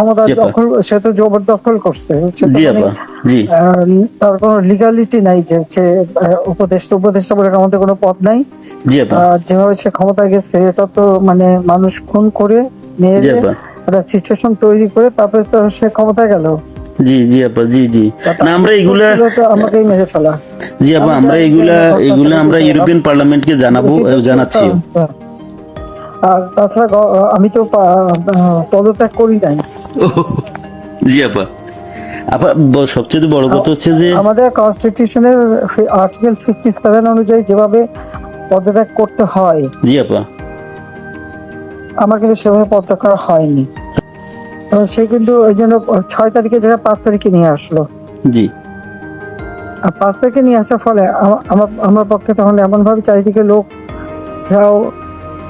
ক্ষমতা দখল সে তো জবরদখল করছে জি তার কোনো লিগালিটি নাই যে হচ্ছে উপদেষ্টা উপদেষ্টা বলে আমাদের কোনো নাই। যেভাবে সে ক্ষমতায় গেছে এটা তো মানে মানুষ খুন করে মেরে একটা সিচুয়েশন তৈরি করে তারপরে তো সে ক্ষমতায় গেল। জি জি আপা জি জি। না আমরা এগুলা আমাকেই মেরে ফেলা। জি আপা আমরা এগুলা এগুলা আমরা ইউরোপিয়ান পার্লামেন্টকে জানাব জানাচ্ছি। আর তাছাড়া আমি তো পদত্যাগ করি নাই। জি আপা। আপা সবচেয়ে বড় কথা হচ্ছে যে আমাদের কনস্টিটিউশনের আর্টিকেল ফিফটি সেভেন অনুযায়ী যেভাবে পদত্যাগ করতে হয় জি আপা। আমার কিন্তু সেভাবে পদত্যাগ করা হয়নি। সে কিন্তু ওই জন্য ছয় তারিখে জায়গায় পাঁচ তারিখে নিয়ে আসলো। জি। আর পাঁচ তারিখে নিয়ে আসার ফলে আমার আমার পক্ষে তখন এমন ভাবে চারিদিকে লোক যাও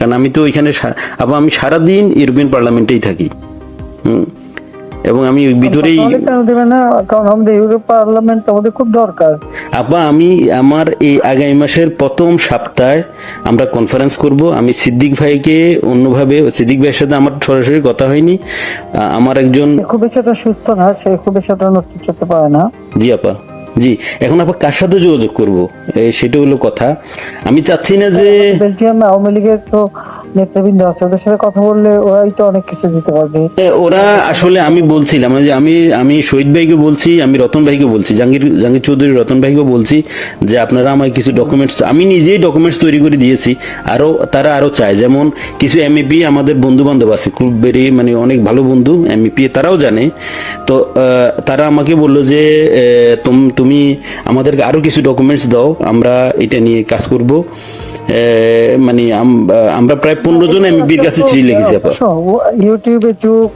কারণ আমি তো ওইখানে আবার আমি সারাদিন ইউরোপিয়ান পার্লামেন্টেই থাকি। এবং আমি ভিতরেই কারণ আমাদের ইউরোপ পার্লামেন্ট আমাদের খুব দরকার। আপা আমি আমার এই আগামী মাসের প্রথম সপ্তাহে আমরা কনফারেন্স করব। আমি সিদ্দিক ভাইকে অন্যভাবে সিদ্দিক ভাইয়ের সাথে আমার সরাসরি কথা হয়নি। আমার একজন খুব বেশি সুস্থ না সে খুব বেশি নড়তে চড়তে পারে না। জি আপা জি, এখন আবার কার সাথে যোগাযোগ করব? সেটা হলো কথা। আমি চাচ্ছি না যে বেলজিয়াম আওয়ামী লীগের তো নেতৃবৃন্দ আছে, ওদের সাথে কথা বললে ওরাই তো অনেক কিছু দিতে পারবে। ওরা আসলে আমি বলছিলাম, যে আমি আমি শহীদ ভাইকে বলছি, আমি রতন ভাইকে বলছি, জাহাঙ্গীর জাহাঙ্গীর চৌধুরী রতন ভাইকে বলছি, যে আপনারা আমায় কিছু ডকুমেন্টস আমি নিজেই ডকুমেন্টস তৈরি করে দিয়েছি, আরও, তারা আরও চায়। যেমন কিছু এমইপি আমাদের বন্ধু বান্ধব আছে খুব বেরি মানে অনেক ভালো বন্ধু এমইপি তারাও জানে। তো তারা আমাকে বলল যে তুম- আমাদেরকে আরও কিছু ডকুমেন্টস দাও, আমরা এটা নিয়ে কাজ করব। মানে আমরা প্রায় পনেরো জন এমপির কাছে চিঠি লিখেছি আপা। ইউটিউবে যুগ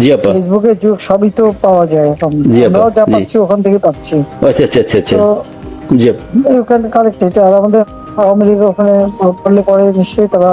জি আপা। ফেসবুকে যুগ সবই তো পাওয়া যায় এখন। আমরাও যা পাচ্ছি ওখান থেকে পাচ্ছি। আচ্ছা আচ্ছা আচ্ছা আচ্ছা। জি। ওখানে কালেক্টেড। আর আমাদের আওয়ামী লীগ ওখানে করলে পরে নিশ্চয়ই তারা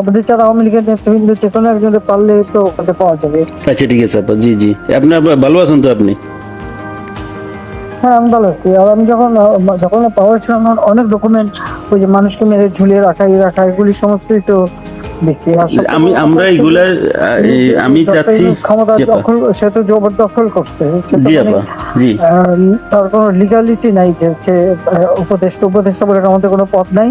আমাদের যারা আওয়ামী লীগের নেতৃবৃন্দ যে কোনো একজনের পারলে তো ওখানে পাওয়া যাবে। আচ্ছা ঠিক আছে আপা জি জি। আপনি আপা ভালো আছেন তো আপনি? হ্যাঁ আমি ভালো আছি। আর আমি যখন যখন পাওয়ার আমার অনেক ডকুমেন্ট ওই যে মানুষকে মেরে ঝুলিয়ে রাখা এই রাখা এগুলি সমস্তই তো আমি আমরা এগুলা আমি চাচ্ছি ক্ষমতা দখল সে তো জবরদখল করছে। জি মানে, আপা জি। তার কোনো লিগালিটি নাই যে উপদেষ্টা উপদেষ্টা বলে আমাদের কোনো পথ নাই।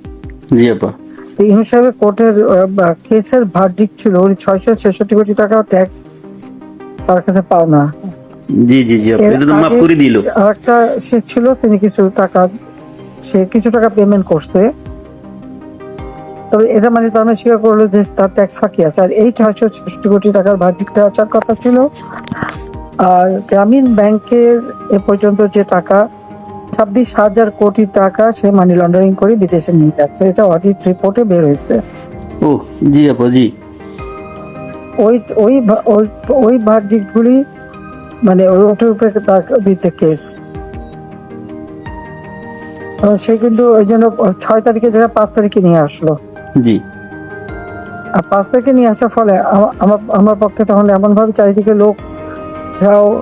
জি আপা। এই হিসাবে কোর্টের কেসের ভার্ডিক ছিল ওই ছয়শো ছেষট্টি কোটি টাকা ট্যাক্স তার কাছে জি জি জি মাফ করে দিল। একটা সে ছিল তিনি কিছু টাকা সে কিছু টাকা পেমেন্ট করছে। তবে এটা মানে তার মানে স্বীকার করল যে তার ট্যাক্স ফাঁকি আছে। আর এই ছয়শো ছেষট্টি কোটি টাকার ভার্ডিকটা আসার কথা ছিল। আর গ্রামীণ ব্যাংকের এ পর্যন্ত যে টাকা ছাব্বিশ হাজার কোটি টাকা সে মানি লন্ডারিং করে বিদেশে নিয়ে যাচ্ছে। এটা অডিট রিপোর্টে বের হয়েছে। ও জি আপা জি। ওই ওই ওই- ওই ভার্ডিক্ট গুলি মানে ওটার উপরে তার বিরুদ্ধে কেস সে কিন্তু ওই জন্য ছয় তারিখে জায়গায় পাঁচ তারিখে নিয়ে আসলো। জি। আর পাঁচ তারিখে নিয়ে আসার ফলে আমার আমার পক্ষে তখন এমন ভাবে চারিদিকে লোক যাও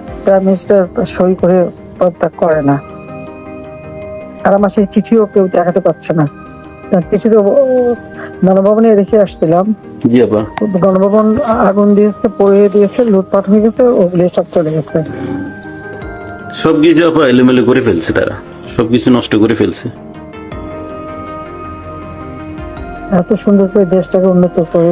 প্রাইম মিনিস্টার সই করে পদত্যাগ করে না। আর আমার সেই চিঠিও কেউ দেখাতে পারছে না। কিছু তো গণভবনে রেখে আসছিলাম। জি আপা। গণভবন আগুন দিয়েছে পড়ে দিয়েছে লুটপাট হয়ে গেছে ওগুলি সব চলে গেছে। সবকিছু আপা এলোমেলো করে ফেলছে তারা। সবকিছু নষ্ট করে ফেলছে। এত সুন্দর করে দেশটাকে উন্নত করে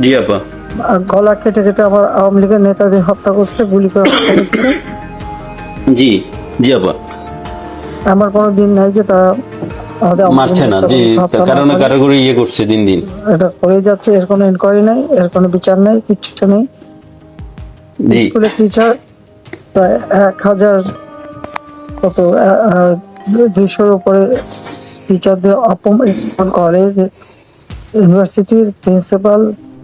জি আপা। গলা কেটে কেটে আমার আওয়ামী লীগের নেতাদের হত্যা করছে গুলি করে হত্যা করছে। জি জি আপা। আমার কোনো দিন নাই যে তারা মারছে না না কারণে করে। ইয়ে করছে দিন দিন। এটা করে যাচ্ছে এর কোনো ইনকোয়ারি নাই এর কোনো বিচার নাই কিচ্ছু নেই। জি। স্কুলের টিচার প্রায় এক হাজার কত দুইশোর উপরে টিচারদের অপমান যে ইউনিভার্সিটির প্রিন্সিপাল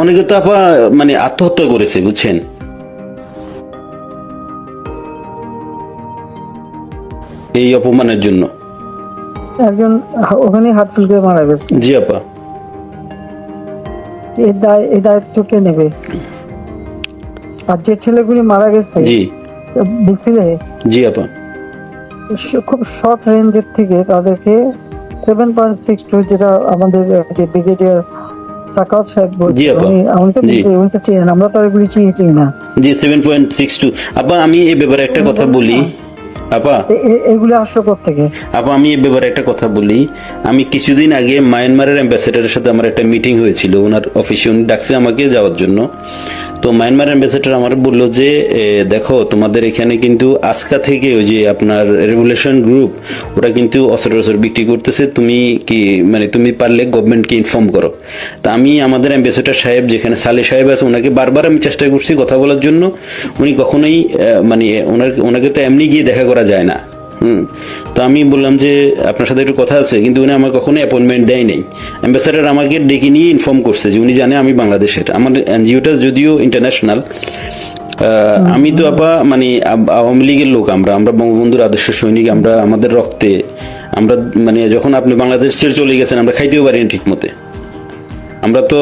অনেকে তো আপা মানে আত্মহত্যা করেছে বুঝছেন? এই অপমানের জন্য। একজন ওখানে হাত ফুলকে মারা গেছে। জি আপা। এই দায় এই দায়িত্ব কে নেবে? আর যে ছেলেগুলি মারা গেছে জি। মিছিলে? জি আপা। খুব শর্ট রেঞ্জের থেকে তাদেরকে সেভেন পয়েন্ট সিক্স টু যেটা আমাদের যে ব্রিগেডিয়ার সাকাত সাহেব বলছি উনি তো জি। উনি তো চেনেন আমরা তো এগুলি চিনি চিনি না। জি সেভেন পয়েন্ট সিক্স টু আপা আমি এই ব্যাপারে একটা কথা বলি। আপা এগুলো আসলো থেকে আপা আমি এই ব্যাপারে একটা কথা বলি। আমি কিছুদিন আগে মায়ানমারের অ্যাম্বাসেডারের সাথে আমার একটা মিটিং হয়েছিল। ওনার অফিসে উনি ডাকছে আমাকে যাওয়ার জন্য। তো মায়ানমার অ্যাম্বাসেডার আমার বলল যে দেখো, তোমাদের এখানে কিন্তু আজকা থেকে ওই যে আপনার রেগুলেশন গ্রুপ ওরা কিন্তু অস্ত্র টস্ত্র বিক্রি করতেছে, তুমি কি মানে তুমি পারলে গভর্নমেন্টকে ইনফর্ম করো। তা আমি আমাদের অ্যাম্বাসেডার সাহেব, যেখানে সালে সাহেব আছে, ওনাকে বারবার আমি চেষ্টা করছি কথা বলার জন্য। উনি কখনোই মানে ওনার, ওনাকে তো এমনি গিয়ে দেখা করা যায় না। হুম। তো আমি বললাম যে, আপনার সাথে একটু কথা আছে, কিন্তু উনি আমার কখনো অ্যাপয়েন্টমেন্ট দেয় নাই। অ্যাম্বাসাডার আমাকে ডেকে নিয়ে ইনফর্ম করছে যে, উনি জানে আমি বাংলাদেশের। আমার এনজিওটা যদিও ইন্টারন্যাশনাল আমি তো আপা মানে আওয়ামী লীগের লোক আমরা আমরা বঙ্গবন্ধুর আদর্শ সৈনিক, আমরা আমাদের রক্তে, আমরা মানে যখন আপনি বাংলাদেশ ছেড়ে চলে গেছেন, আমরা খাইতেও পারি না ঠিক মতে আমরা তো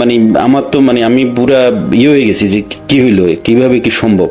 মানে আমার তো মানে আমি পুরা ইয়ে হয়ে গেছি যে, কি হইল, কীভাবে কি সম্ভব?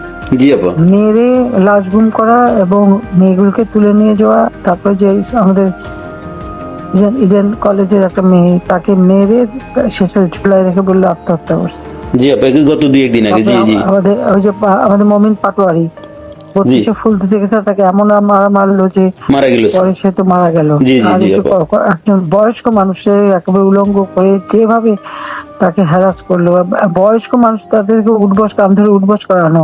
জি আপা মেরে লাশ গুম করা এবং মেয়েগুলোকে তুলে নিয়ে যাওয়া তারপরে যে আমাদের ইডেন- কলেজের একটা মেয়ে তাকে মেরে শেষে ঝুলাই রেখে বলল আত্মহত্যা করছে। জি আপা গত দুই একদিন আগে জি জি। আমাদের ওই যে আমাদের মমিন পাটোয়ারি বত্রিশে ফুল দিতে গেছে তাকে এমন মারা মারলো যে মারা গেল পরে সে তো মারা গেল। একজন বয়স্ক মানুষের একেবারে উলঙ্গ করে যেভাবে তাকে হ্যারাস করল বয়স্ক মানুষ তাদেরকে উঠবস কাম ধরে উঠবস করানো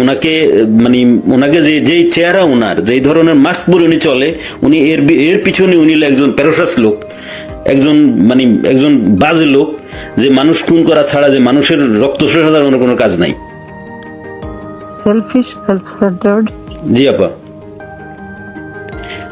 ওনাকে মানে ওনাকে যে যেই চেহারা ওনার যেই ধরনের মাস্ক পরে উনি চলে উনি এর এর পিছনে উনি একজন প্যারোসাস লোক একজন মানে একজন বাজে লোক যে মানুষ খুন করা ছাড়া যে মানুষের রক্ত শোষা করার কোনো কাজ নাই। সেলফিশ সেলফ সেন্টার্ড জি আপা।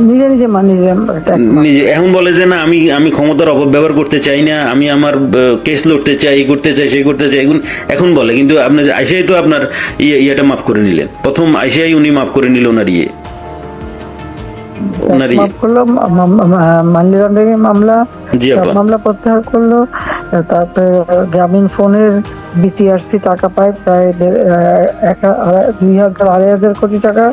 নিজে নিজে নিজে এখন বলে যে না আমি আমি ক্ষমতার অপব্যবহার করতে চাই না আমি আমার কেস লড়তে চাই এই করতে চাই সেই করতে চাই এখন এখন বলে কিন্তু আইসিআই তো আপনার ইয়ে ইয়েটা মাফ করে নিলেন। প্রথম উনি মাফ করে নিল ওনার ইয়ে। ইয়ে। মানি লন্ডারিং মামলা মামলা প্রত্যাহার করল তারপরে গ্রামীণ ফোনের বিটিআরসি টাকা পায় প্রায় দুই হাজার আড়াই হাজার কোটি টাকা।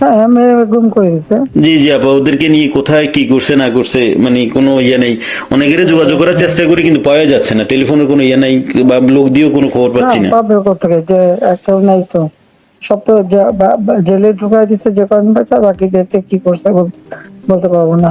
হ্যাঁ মেয়ে গুম করে দিছে। জি জি আপা ওদেরকে নিয়ে কোথায় কি করছে না করছে মানে কোনো ইয়ে নেই। অনেকের যোগাযোগ করার চেষ্টা করি কিন্তু পাওয়া যাচ্ছে না। টেলিফোনের কোনো ইয়ে নাই বা লোক দিয়েও কোনো খবর পাচ্ছি না পাবে কোথেকে যে একটা নাই তো। সব জেলে ঢুকাই যে বাচ্চা বাকিদের কি করছে বল- বলতে পারব না।